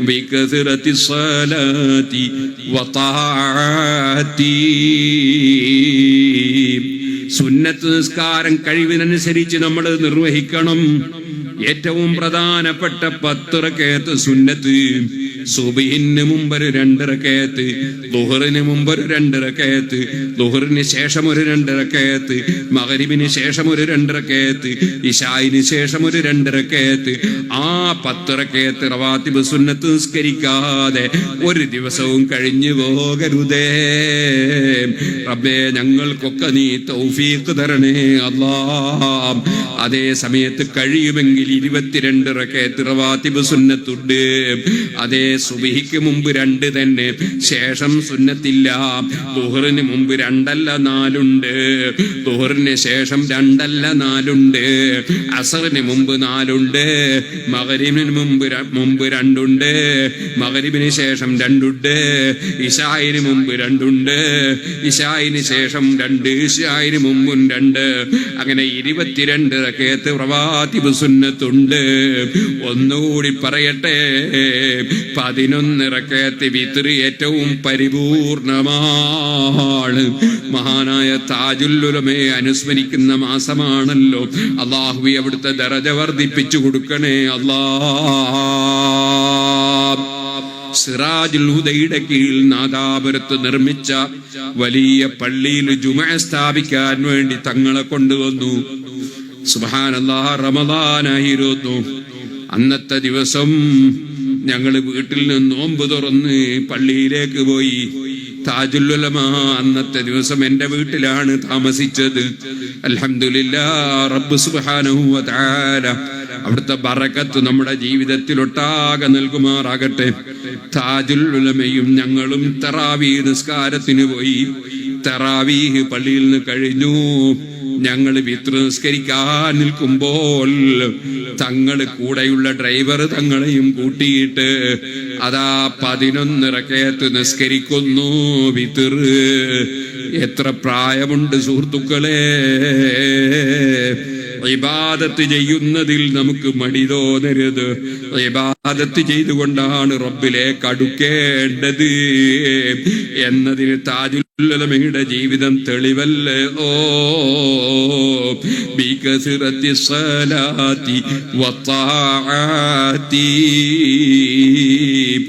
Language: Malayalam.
بكثرة الصلاة وطاعتي സുന്നത്ത് നിസ്കാരം കഴിവിനനുസരിച്ച് നമ്മൾ നിർവഹിക്കണം ഏറ്റവും പ്രധാനപ്പെട്ട പത്തിറക്കേത്ത് സുന്നത്ത് സുബിഹിന് മുമ്പൊരു രണ്ടിറക്കയത്ത് മുമ്പ് മുമ്പൊരു രണ്ടിറക്കയത്ത് ദുഹറിന് ശേഷം ഒരു രണ്ടിറക്കയത്ത് മകരിബിന് ശേഷം ഒരു രണ്ടിറക്കയത്ത് ഇഷായിന് ശേഷം ഒരു രണ്ടിറക്കയത്ത്. ആ പത്തിറക്കയത്ത് റവാത്തിബ് സുന്നത്ത് നിസ്കരിക്കാതെ ഒരു ദിവസവും കഴിഞ്ഞു പോകരുതേ. റബ്ബേ ഞങ്ങൾക്കൊക്കെ നീ തൗഫീഖ് തരണേ അല്ലാ അതേ സമയത്ത് കഴിയുമെങ്കിൽ ഇരുപത്തിരണ്ട് റക്കയത്ത് റവാത്തിബ് സുന്നത്തുണ്ട്. അതേ സുബിഹിക്ക് മുമ്പ് രണ്ട് തന്നെ. ശേഷം സുന്നത്തില്ല. ദുഹറിന് മുമ്പ് രണ്ടല്ല നാലുണ്ട്. ദുഹറിന് ശേഷം രണ്ടല്ല നാലുണ്ട്. അസറിന് മുമ്പ് നാലുണ്ട്. മകരിബിന് മുമ്പ് മുമ്പ് രണ്ടുണ്ട്. മകരിബിന് ശേഷം രണ്ടുണ്ട്. ഇഷായിന് മുമ്പ് രണ്ടുണ്ട്. ഇഷായിന് ശേഷം രണ്ട്. ഇഷായിന് മുമ്പും രണ്ട്. അങ്ങനെ ഇരുപത്തിരണ്ട് പ്രവാതിബ് പ്രവാത്തിബ് സുന്നത്തുണ്ട് ഒന്നുകൂടി പറയട്ടെ. പതിനൊന്ന് റക്കയത്ത് വിത്രി ഏറ്റവും പരിപൂർണമാണ്. മഹാനായ താജുല്ലുലമയെ അനുസ്മരിക്കുന്ന മാസമാണല്ലോ. അള്ളാഹുവി അവിടുത്തെ ദറജ വർദ്ധിപ്പിച്ചു കൊടുക്കണേ അള്ളാ സിറാജുൽ കീഴിൽ നാദാപുരത്ത് നിർമ്മിച്ച വലിയ പള്ളിയിൽ ജുമ സ്ഥാപിക്കാൻ വേണ്ടി തങ്ങളെ കൊണ്ടുവന്നു. സുബാനല്ലാ റമദാനായിരുന്നു അന്നത്തെ ദിവസം ഞങ്ങൾ വീട്ടിൽ നിന്ന് നോമ്പ് തുറന്ന് പള്ളിയിലേക്ക് പോയി. താജുല്ലുലമ അന്നത്തെ ദിവസം എന്റെ വീട്ടിലാണ് താമസിച്ചത്. അലഹമില്ല റബ്ബ് അവിടുത്തെ ബറക്കത്ത് നമ്മുടെ ജീവിതത്തിൽ ഒട്ടാകെ നൽകുമാറാകട്ടെ. താജുൽ ഉലമയും ഞങ്ങളും തെറാവി നിസ്കാരത്തിന് പോയി. തെറാവീഹ് പള്ളിയിൽ നിന്ന് കഴിഞ്ഞു. ഞങ്ങൾ വിത്ര നിസ്കരിക്കാൻ നിൽക്കുമ്പോൾ തങ്ങൾ കൂടെയുള്ള ഡ്രൈവർ തങ്ങളെയും കൂട്ടിയിട്ട് അതാ പതിനൊന്നിറക്കയത്ത് നിസ്കരിക്കുന്നു വിത്തിർ എത്ര പ്രായമുണ്ട് സുഹൃത്തുക്കളെ? ഇബാദത്ത് ചെയ്യുന്നതിൽ നമുക്ക് മടി തോന്നരുത്. ഇബാദത്ത് ചെയ്തുകൊണ്ടാണ് റബ്ബിലേക്ക് അടുക്കേണ്ടത് എന്നതിന് താജുല്ലമയുടെ ജീവിതം തെളിവല്ലേ? ഓ